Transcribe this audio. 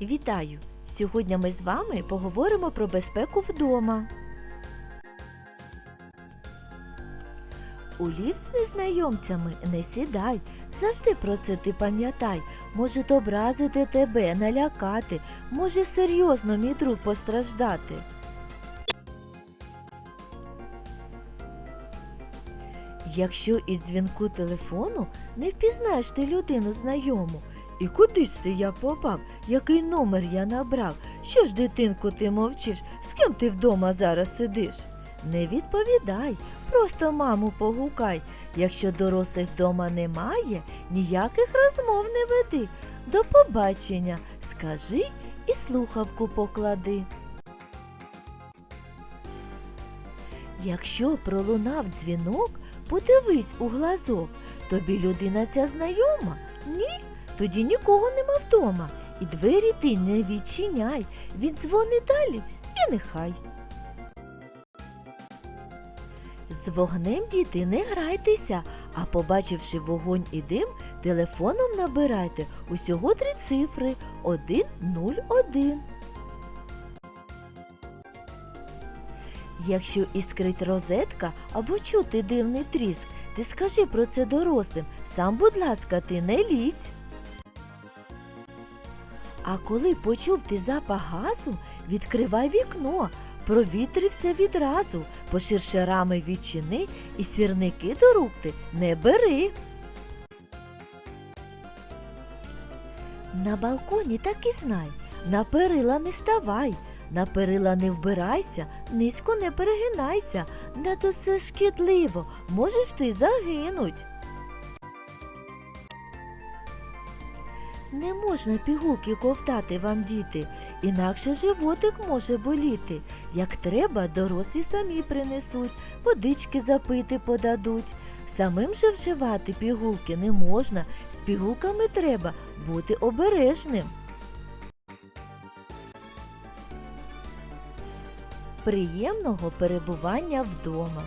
Вітаю! Сьогодні ми з вами поговоримо про безпеку вдома. У ліфт з незнайомцями не сідай. Завжди про це ти пам'ятай. Можуть образити тебе, налякати, може серйозно мій друг постраждати. Якщо із дзвінку телефону не впізнаєш ти людину знайому, і кудись це я попав, який номер я набрав, що ж, дитинку, ти мовчиш, з ким ти вдома зараз сидиш? Не відповідай, просто маму погукай. Якщо дорослих вдома немає, ніяких розмов не веди. До побачення, скажи і слухавку поклади. Якщо пролунав дзвінок, подивись у глазок. Тобі людина ця знайома? Ні? Тоді нікого нема вдома. І двері ти не відчиняй. Він дзвонить далі і нехай. З вогнем діти не грайтеся, а побачивши вогонь і дим, телефоном набирайте усього три цифри 101. Якщо іскрить розетка або чути дивний тріск, ти скажи про це дорослим. Сам, будь ласка, ти не лізь. А коли почув ти запах газу, відкривай вікно, провітри все відразу, поширше рами відчини і сірники до рук ти не бери. На балконі так і знай, на перила не ставай, на перила не вбирайся, низько не перегинайся, надто це шкідливо, можеш ти загинуть. Не можна пігулки ковтати вам, діти, інакше животик може боліти. Як треба, дорослі самі принесуть, водички запити подадуть. Самим же вживати пігулки не можна, з пігулками треба бути обережним. Приємного перебування вдома.